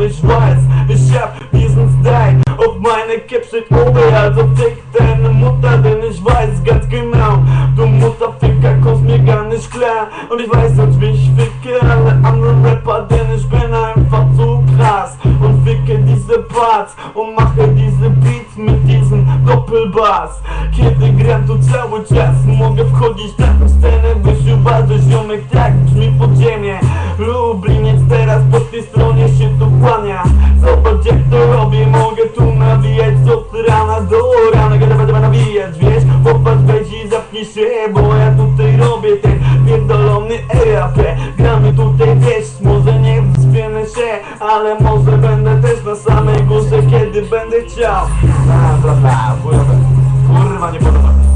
weiß, ich hab diesen Style auf meine Capshit Obe, also fick deine Mutter, denn ich weiß ganz genau, du Mutterficker kommst mir gar nicht klar. Und ich weiß nicht, wie ich ficke alle anderen Rapper, denn ich bin einfach zu krass und mache diese Beats mit diesem Doppelbass. Kiedy gram tu cały czas, mogę wchodzić na tę scenę, byś uważał ziomek tak brzmi podziemie. Lubliniec teraz po tej stronie się tu kłania Zobacz jak to robię, mogę tu nawijać od rana do rana Kiedy będę nawijać, wiesz? Popatrz, weź i zapnij się, bo ja tutaj robię ten pierdolony RAP Gramy tutaj, wiesz, może nie wspienę się Ale może będę też na górze, będę chciał Bla bla bla, chujowe. kurwa nie podoba mi się.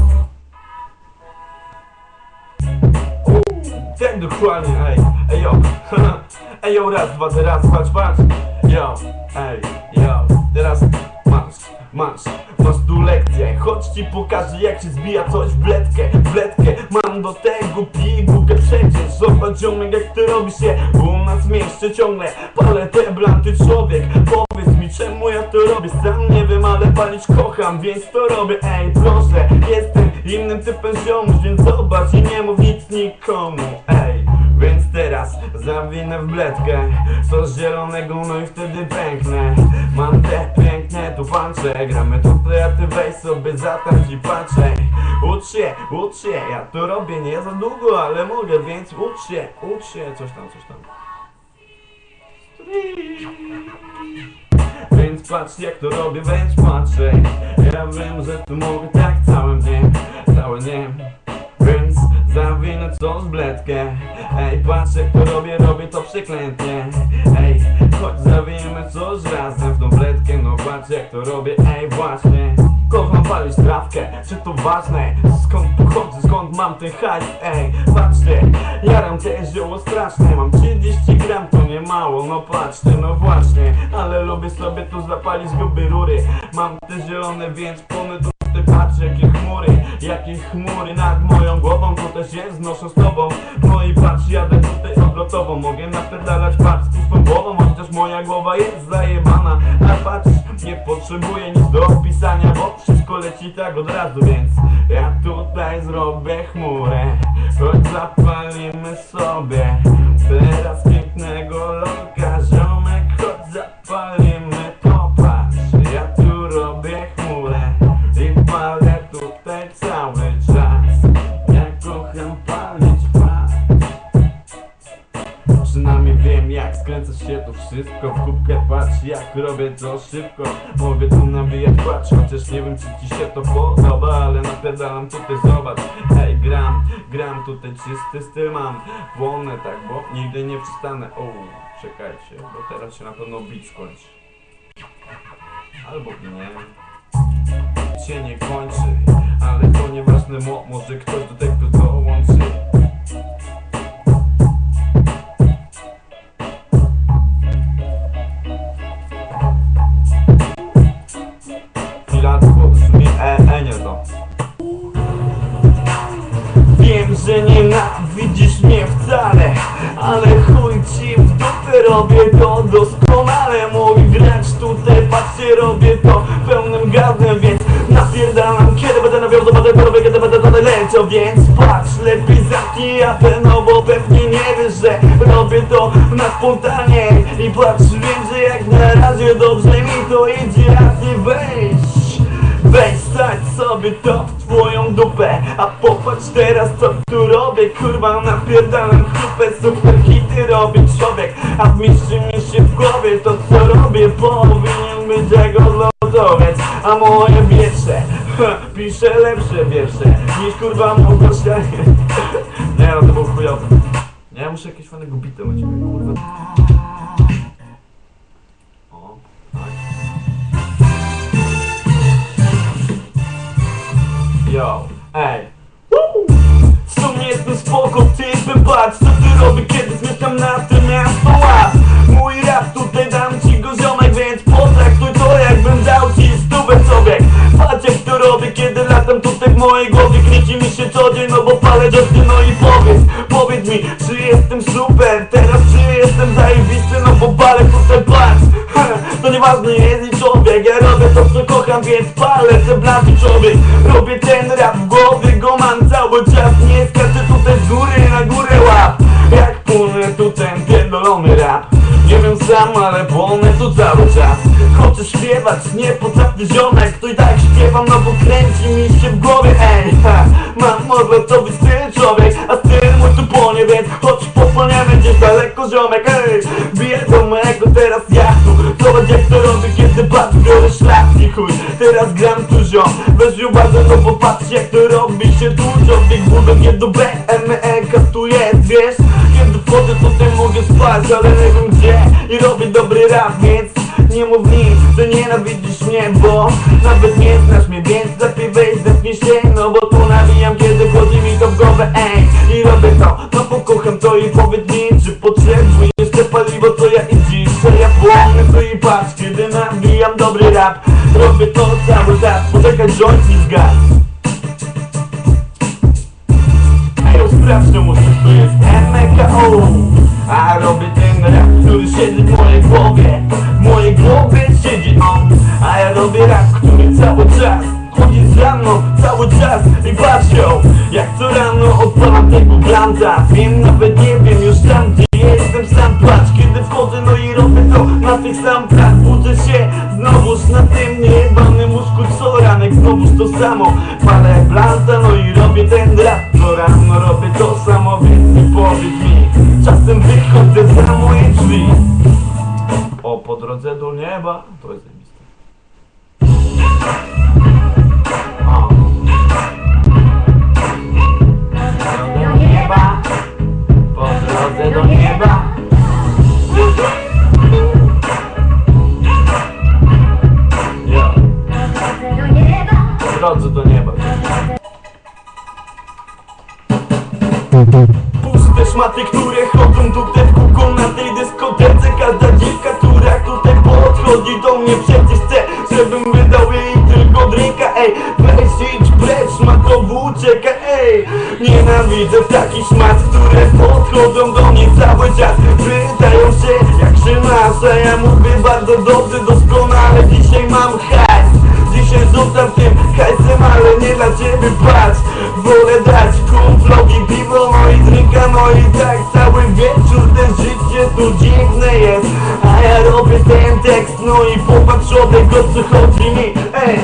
Tak dokładnie, ej, ej yo, ej yo, raz, dwa, teraz, patrz, patrz, yo, ej, yo, teraz masz, masz, tu lekcję, chodź ci pokażę jak się zbija coś w bledkę, w bledkę, mam do tego pigułkę przecież, zobacz ziomek jak ty robi się, u nas mieście ciągle, palę te blanty. Człowiek, powiedz mi czemu ja to robię, sam nie wiem, ale palić kocham, więc to robię, ej, proszę, jestem innym typem ziomuś, więc zobacz i nie mów nic nikomu, ej zawinę w bledkę Sos zielonego, no i wtedy pęknę. Mam te piękne tu pancze Gramy tutaj, a ty weź sobie zatańcz i patrzę Ucz się, ucz się, ja to robię nie za długo, ale mogę, więc ucz się, ucz się Coś tam, coś tam. Więc patrz jak to robię, weź patrzę Ja wiem, że tu mogę tak całym dniem Cały dniem Więc zawinę coś w bledkę. Ej, patrz jak to robię, robię to przeklętnie. Ej, chodź zawiniemy coś razem w tą bledkę No patrz jak to robię, ej właśnie Kocham palić trawkę, czy to ważne? Skąd pochodzę, skąd mam ten hajs, ej Patrzcie, jaram te zioło straszne. Mam 30 gram, to nie mało, no patrzcie, no właśnie Ale lubię sobie tu zapalić gruby rury. Mam te zielone, więc płonę ty patrz jakie chmury, jakie chmury nad moją głową też się znoszę z tobą. No i patrz, jadę tutaj odlotową Mogę napierdalać patrz z pustą głową Chociaż moja głowa jest zajebana. A patrz, nie potrzebuję nic do opisania Bo wszystko leci tak od razu, więc Ja tutaj zrobię chmurę Choć zapalimy sobie Teraz pięknego lolka jak robię to szybko. Mogę tu nawijać patrz Chociaż nie wiem czy ci się to podoba Ale napierdalam tutaj zobacz. Hej gram, gram tutaj czysty styl mam. Wolne tak bo nigdy nie przestanę. O, czekajcie bo teraz się na pewno beat skończy. Albo nie. Się nie kończy Ale to nieważne, mo może ktoś do tego dołączy doskonale Mój gracz tutaj patrzcie robię to pełnym gazem Więc napierdalam. Kiedy będę nawiał Zobaczę co robię kiedy będę tutaj leciał Więc patrz lepiej zamknij japę No bo pewnie nie wiesz, że robię to na spontanie. I patrz wiem, że jak na razie dobrze mi to idzie A ty weź Weź stać sobie to w twoją dupę A popatrz teraz co tu robię. Kurwa napierdalam kupę Super hity robi człowiek A zmieści mi się w głowie To co robię powinien być jak odlotowiec A moje wiersze ha, Piszę lepsze wiersze Niż kurwa Małgosia Nie no to był chujowy Nie, muszę jakiegoś fajnego u ciebie kurwa Yo, ej. W sumie jestem spoko, typem patrz co ty robię, kiedy zmieszkam na tym miasto ład. Mój rap tutaj dam ci go ziomek, więc potraktuj to jakbym dał ci stówę sobie Patrz jak to robię, kiedy latam tutaj w mojej głowie. Kręci mi się co dzień, no bo palę joty, no i powiedz Powiedz mi, czy jestem super, teraz czy jestem zajebisty, no bo palę tutaj patrz. Nieważny jest i człowiek Ja robię to co kocham, więc palę te blady człowiek Robię ten rap w głowie, go mam cały czas. Nie skaczę tutaj z góry na górę łap. Jak płynę tu ten pierdolony rap. Nie wiem sam, ale płonę tu cały czas. Chcę śpiewać, nie potrafię ziomek. To i tak śpiewam, no bo kręci mi się w głowie. Ej, ha, mam odlotowy styl człowiek. A styl mój tu płonie, więc choć popłoniemy gdzieś daleko ziomek. Ej, biję mojego teraz jachtu. To kiedy szlak i chuj Teraz gram ziom, weź uwagę, no bo patrz jak to robi się dużo. Big budę nie do BME, tu jest, wiesz? Kiedy wchodzę to ty mogę spać, ale nie wiem gdzie. I robię dobry rap, więc nie mów nic, że nienawidzisz mnie, bo Nawet nie znasz mnie, więc lepiej wejdź, zepnij się No bo tu nawijam, kiedy wchodzi mi to w głowę, ej. I robię to, no bo kocham to i powiedz mi Czy potrzebujesz jeszcze paliwo, co ja i dziś? Że ja płonę, to i patrz, kiedy nawijam dobry rap. Robię to cały czas, poczekaj, rząd mi zgasł Ej, sprawdź muszę, to jest. MKO A robię ten rap, który siedzi w mojej głowie W mojej głowie siedzi on A ja robię rap, który cały czas Chodzi za cały czas i patrz ją Jak co rano odpalam tego blanta Wiem, nawet nie wiem już tam gdzie jestem sam. Patrz, kiedy wchodzę, no i robię to na tych samplach Budzę się znowuż na tym niejebanym łóżku co ranek Znowuż to samo, palę blanta, no i robię ten rap. Co rano robię to samo, więc nie powiedz mi Czasem wychodzę za moje drzwi drodze do nieba, to jest zajebiste. O. Do nieba, po drodze do nieba. Ja, po drodze do nieba. Puste szmaty, które chodzą tutaj w kółko na tej podchodzi do mnie Przecież chce, żebym wydał jej tylko drinka Ej, weź idź precz, szmatowu ucieka Ej, nienawidzę takich szmat, które podchodzą do mnie cały czas Pytają się, jak się masz, a ja mówię bardzo dobrze, doskonale Dzisiaj mam hajs. Dzisiaj rzucam tym hajsem, ale nie dla ciebie patrz. Wolę dać kumplowi piwo, tekst, i popatrz o tego co chodzi mi Ej!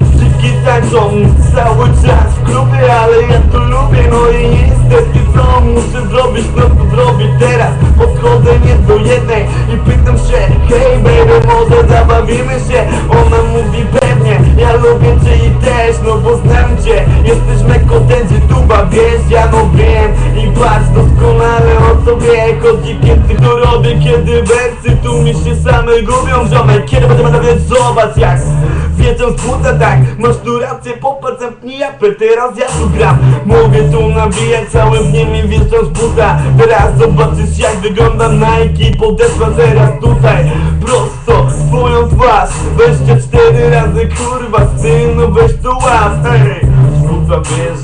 Wszystkie tańczą cały czas w klubie, ale ja to lubię No i niestety co muszę zrobić, no to zrobię teraz Podchodzę nie do jednej i pytam się Hej baby, może zabawimy się? Ona mówi pewnie, ja lubię cię i też No bo znam cię, jesteś meko ten z YouTube'a Wiesz, ja no wiem i patrz doskonale o co wie Chodzi kiedy to robię, kiedy wersy tu mi się same gubią. Ziomek, kiedy będę nadawiać, zobacz jak Wiedzą z buta tak, masz tu rację, popatrz zamknij japę, teraz ja tu gram. Mogę tu nabijać całym dniem i z buta. Teraz zobaczysz jak wygląda Nike Podeszła teraz tutaj, prosto w twoją twarz Weźcie cztery razy kurwa syn, no weź tu łap, hej Z buta wjeżdżam, nie przełamuję